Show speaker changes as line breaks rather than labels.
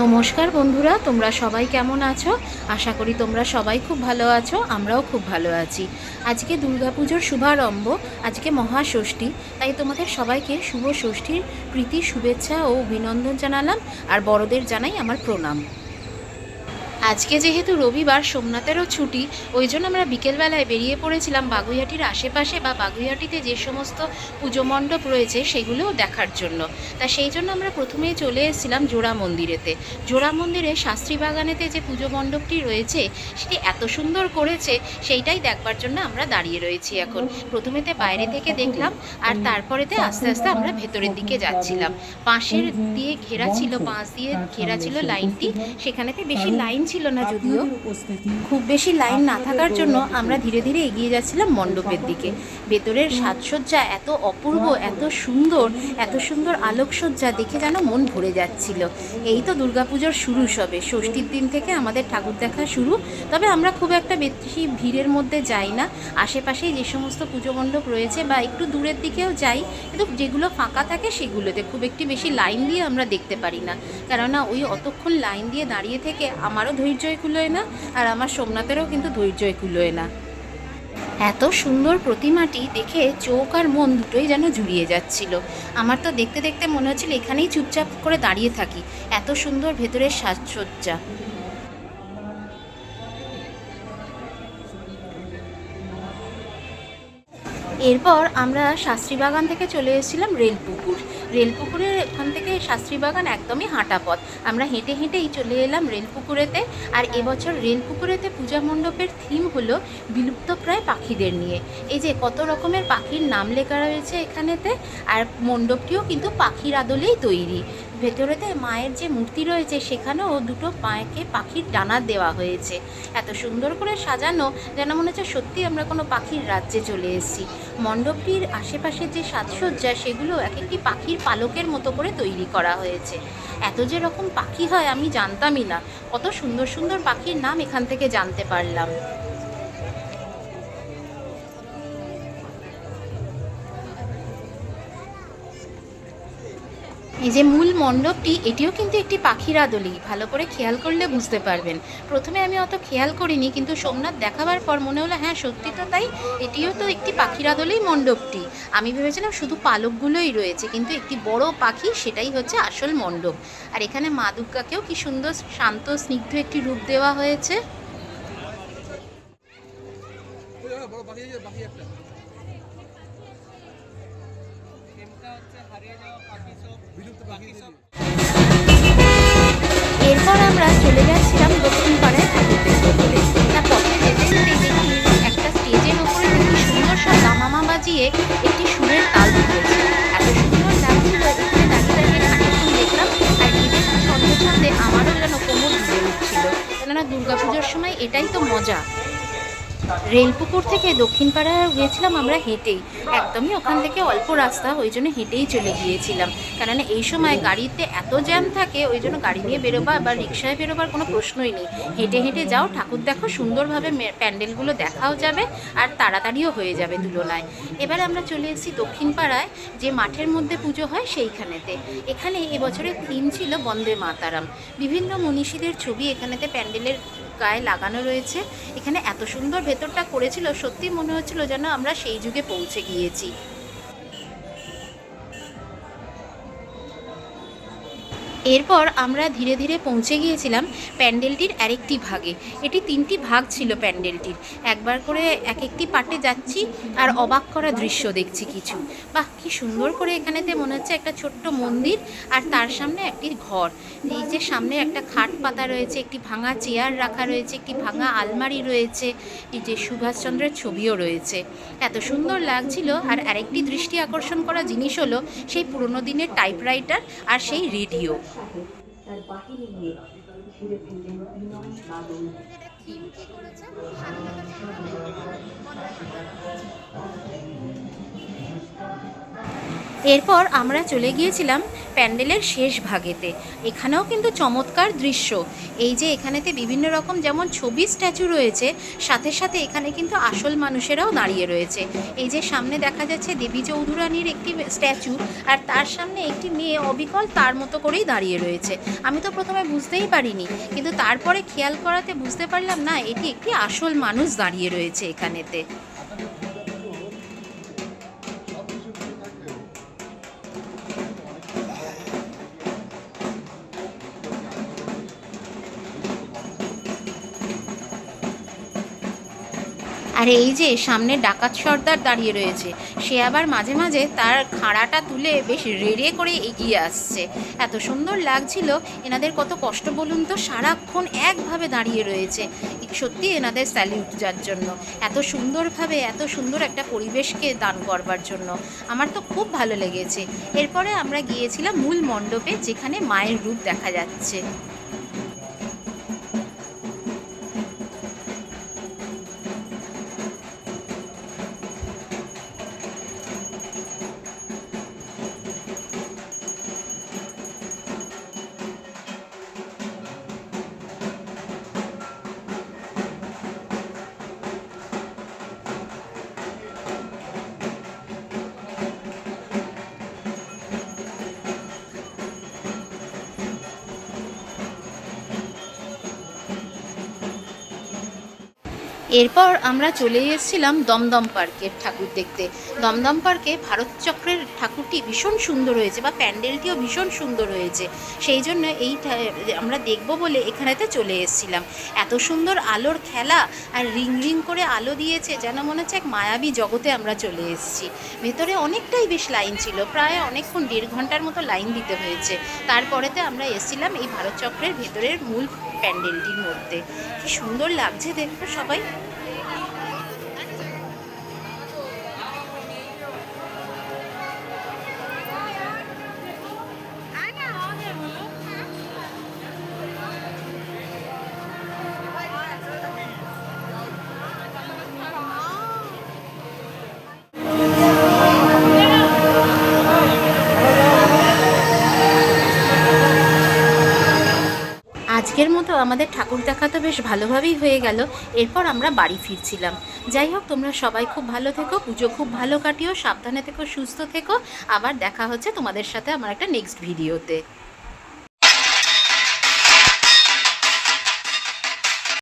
নমস্কার বন্ধুরা, তোমরা সবাই কেমন আছো? আশা করি তোমরা সবাই খুব ভালো আছো, আমরাও খুব ভালো আছি। আজকে দুর্গাপুজোর শুভারম্ভ, আজকে মহাষষ্ঠী, তাই তোমাদের সবাইকে শুভ ষষ্ঠীর প্রীতি, শুভেচ্ছা ও অভিনন্দন জানালাম, আর বড়দের জানাই আমার প্রণাম। আজকে যেহেতু রবিবার, সোমনাথেরও ছুটি, ওই জন্য আমরা বিকেলবেলায় বেরিয়ে পড়েছিলাম বাগুইহাটির আশেপাশে বা বাগুইহাটিতে যে সমস্ত পুজো মণ্ডপ রয়েছে সেগুলোও দেখার জন্য। তা সেই জন্য আমরা প্রথমেই চলে এসেছিলাম জোড়া মন্দিরেতে। জোড়া মন্দিরে শাস্ত্রী বাগানেতে যে পুজো মণ্ডপটি রয়েছে, সেটি এত সুন্দর করেছে, সেইটাই দেখবার জন্য আমরা দাঁড়িয়ে রয়েছি এখন। প্রথমেতে বাইরে থেকে দেখলাম, আর তারপরেতে আস্তে আস্তে আমরা ভেতরের দিকে যাচ্ছিলাম। বাঁশের দিয়ে ঘেরা ছিল বাঁশ দিয়ে ঘেরা ছিল লাইনটি, সেখানেতে বেশি লাইন ছিল না যদিও। খুব বেশি লাইন না থাকার জন্য আমরা ধীরে ধীরে এগিয়ে যাচ্ছিলাম মণ্ডপের দিকে। ভেতরের সাজসজ্জা এত অপূর্ব এত সুন্দর এত সুন্দর আলোকসজ্জা দেখে যেন মন ভরে যাচ্ছিল। এই তো দুর্গাপুজোর শুরু সবে। ষষ্ঠীর দিন থেকে আমাদের ঠাকুর দেখা শুরু। তবে আমরা খুব একটা বেশি ভিড়ের মধ্যে যাই না। আশেপাশেই যে সমস্ত পুজো মণ্ডপ রয়েছে বা একটু দূরের দিকেও যাই কিন্তু যেগুলো ফাঁকা থাকে সেগুলোতে খুব একটি বেশি লাইন দিয়ে আমরা দেখতে পারি না। কেননা ওই অতক্ষণ লাইন দিয়ে দাঁড়িয়ে থেকে আমারও ধৈর্যই কুলোয় না, আর আমার সোমনাথেরও কিন্তু ধৈর্যই কুলোয় না। এত সুন্দর প্রতিমাটি দেখে চোখ আর মন দুটোই যেন জুড়িয়ে যাচ্ছিল। আমার তো দেখতে দেখতে মনে হচ্ছিল এখানেই চুপচাপ করে দাঁড়িয়ে থাকি, এত সুন্দর ভেতরের সাজসজ্জা। এরপর আমরা শাস্ত্রীবাগান থেকে চলে এসেছিলাম রেলপুকুর। রেলপুকুরের ওখান থেকে শাস্ত্রী বাগান একদমই হাঁটা পথ। আমরা হেঁটে হেঁটেই চলে এলাম রেলপুকুরেতে। আর এবছর রেলপুকুরেতে পূজা মণ্ডপের থিম হলো বিলুপ্তপ্রায় পাখিদের নিয়ে। এই যে কত রকমের পাখির নাম লেখা রয়েছে এখানেতে, আর মণ্ডপটিও কিন্তু পাখির আদলেই তৈরি। ভেতরেতে মায়ের যে মূর্তি রয়েছে, সেখানেও দুটো মায়েকে পাখির ডানা দেওয়া হয়েছে। এত সুন্দর করে সাজানো যেন মনে হচ্ছে সত্যি আমরা কোনো পাখির রাজ্যে চলে এসেছি। মণ্ডপটির আশেপাশের যে সাজসজ্জা, সেগুলো এক একটি পাখির পালকের মতো করে তৈরি করা হয়েছে। এত যে রকম পাখি হয় আমি জানতামই না। কত সুন্দর সুন্দর পাখির নাম এখান থেকে জানতে পারলাম। এই যে মূল মণ্ডপটি, এটিও কিন্তু একটি পাখির আদলি। ভালো করে খেয়াল করলে বুঝতে পারবেন। প্রথমে আমি অত খেয়াল করিনি, কিন্তু সোমনাথ দেখাবার পর মনে হলো হ্যাঁ সত্যি তো তাই, এটিও তো একটি পাখির আদলেই মণ্ডপটি। আমি ভেবেছিলাম শুধু পালকগুলোই রয়েছে, কিন্তু একটি বড় পাখি, সেটাই হচ্ছে আসল মণ্ডপ। আর এখানে মা দুর্গাকেও কি সুন্দর, শান্ত, স্নিগ্ধ একটি রূপ দেওয়া হয়েছে। এরপর আমরা চলে যাচ্ছিলাম দক্ষিণ পাড়ায় ঠাকুর দেখতে তা পথে যেতে যেতে দেখি একটা স্টেজের ওপরে দেখি সুন্দর সব দামামা বাজিয়ে একটি সুরের তাল দিতেছে এত সুন্দর লাগছিল এখানে দাঁড়িয়ে দাঁড়িয়ে খানিকক্ষণ দেখলাম, আর এদের ছন্দে ছন্দে আমারও যেন কোমর দুলে উঠছিল। কেননা দুর্গাপুজোর সময় এটাই তো মজা। রেলপুকুর থেকে দক্ষিণপাড়া গিয়েছিলাম আমরা হেঁটেই। একদমই ওখান থেকে অল্প রাস্তা, ওই জন্য হেঁটেই চলে গিয়েছিলাম। কেননা এই সময় গাড়িতে এত জ্যাম থাকে, ওই জন্য গাড়ি নিয়ে বেরোবা বা রিক্সায় বেরোবার কোনো প্রশ্নই নেই। হেঁটে হেঁটে যাও, ঠাকুর দেখো, সুন্দরভাবে প্যান্ডেলগুলো দেখাও যাবে আর তাড়াতাড়িও হয়ে যাবে তুলনায়। এবার আমরা চলে এসেছি দক্ষিণপাড়ায়, যে মাঠের মধ্যে পুজো হয় সেইখানেতে। এখানে এবছরের থিম ছিল বন্দে মাতারাম। বিভিন্ন মনীষীদের ছবি এখানেতে প্যান্ডেলের গায়ে লাগানো রয়েছে। এখানে এত সুন্দর ভেতরটা করেছিল সত্যি মনে হচ্ছিল যেন আমরা সেই যুগে পৌঁছে গিয়েছি। এরপর আমরা ধীরে ধীরে পৌঁছে গিয়েছিলাম প্যান্ডেলটির আরেকটি ভাগে। এটি তিনটি ভাগ ছিল প্যান্ডেলটির। একবার করে এক একটি পার্টে যাচ্ছি আর অবাক করা দৃশ্য দেখছি কিছু। বাহ, কি সুন্দর করে এখানেতে মনে হচ্ছে একটা ছোট্ট মন্দির আর তার সামনে একটি ঘর। এই যে সামনে একটা খাট পাতা রয়েছে, একটি ভাঙা চেয়ার রাখা রয়েছে, একটি ভাঙা আলমারি রয়েছে এই যে সুভাষচন্দ্রের ছবিও রয়েছে। এত সুন্দর লাগছিল আর আরেকটি দৃষ্টি আকর্ষণ করা জিনিস হলো সেই পুরনো দিনের টাইপরাইটার আর সেই রেডিও
তার বাহিনী নিয়ে ঘিরে ফেললেন বিনয় বাদল।
এরপর আমরা চলে গিয়েছিলাম প্যান্ডেলের শেষ ভাগেতে। এখানেও কিন্তু চমৎকার দৃশ্য। এই যে এখানেতে বিভিন্ন রকম যেমন ছবি, স্ট্যাচু রয়েছে, সাথে সাথে এখানে কিন্তু আসল মানুষেরাও দাঁড়িয়ে রয়েছে। এই যে সামনে দেখা যাচ্ছে দেবী চৌধুরানীর একটি স্ট্যাচু আর তার সামনে একটি মেয়ে অবিকল তার মতো করেই দাঁড়িয়ে রয়েছে। আমি তো প্রথমে বুঝতেই পারিনি, কিন্তু তারপরে খেয়াল করাতে বুঝতে পারলাম, না, এটি একটি আসল মানুষ দাঁড়িয়ে রয়েছে এখানেতে। আর এই যে সামনে ডাকাত সর্দার দাঁড়িয়ে রয়েছে, সে আবার মাঝে মাঝে তার খাড়াটা তুলে বেশ রেড়ে করে এগিয়ে আসছে। এত সুন্দর লাগছিল, এনাদের কত কষ্ট বলুন তো, সারাক্ষণ একভাবে দাঁড়িয়ে রয়েছে। সত্যি এনাদের স্যালিউট যার জন্য, এত সুন্দরভাবে, এত সুন্দর একটা পরিবেশকে দান করবার জন্য। আমার তো খুব ভালো লেগেছে। এরপরে আমরা গিয়েছিলাম মূল মণ্ডপে, যেখানে মায়ের রূপ দেখা যাচ্ছে। এরপর আমরা চলে এসেছিলাম দমদম পার্কের ঠাকুর দেখতে। দমদম পার্কে ভারত চক্রের ঠাকুরটি ভীষণ সুন্দর হয়েছে বা প্যান্ডেলটিও ভীষণ সুন্দর হয়েছে। সেই জন্য এই আমরা দেখব বলে এখানেতে চলে এসেছিলাম। এত সুন্দর আলোর খেলা আর রিং রিং করে আলো দিয়েছে যেন মনে হচ্ছে এক মায়াবী জগতে আমরা চলে এসেছি। ভেতরে অনেকটাই বেশ লাইন ছিল, প্রায় অনেকক্ষণ দেড় ঘণ্টার মতো লাইন দিতে হয়েছে। তারপরেতে আমরা এসেছিলাম এই ভারত চক্রের ভেতরের মূল প্যান্ডেলটির মধ্যে। কি সুন্দর লাগছে দেখো সবাই। আমাদের ঠাকুর দেখা তো বেশ ভালোভাবেই হয়ে গেল। এরপর আমরা বাড়ি ফিরছিলাম। যাই হোক, তোমরা সবাই খুব ভালো থেকো, পুজো খুব ভালো কাটিও, সাবধানে থেকো, সুস্থ থেকো। আবার দেখা হচ্ছে তোমাদের সাথে আমার একটা নেক্সট ভিডিওতে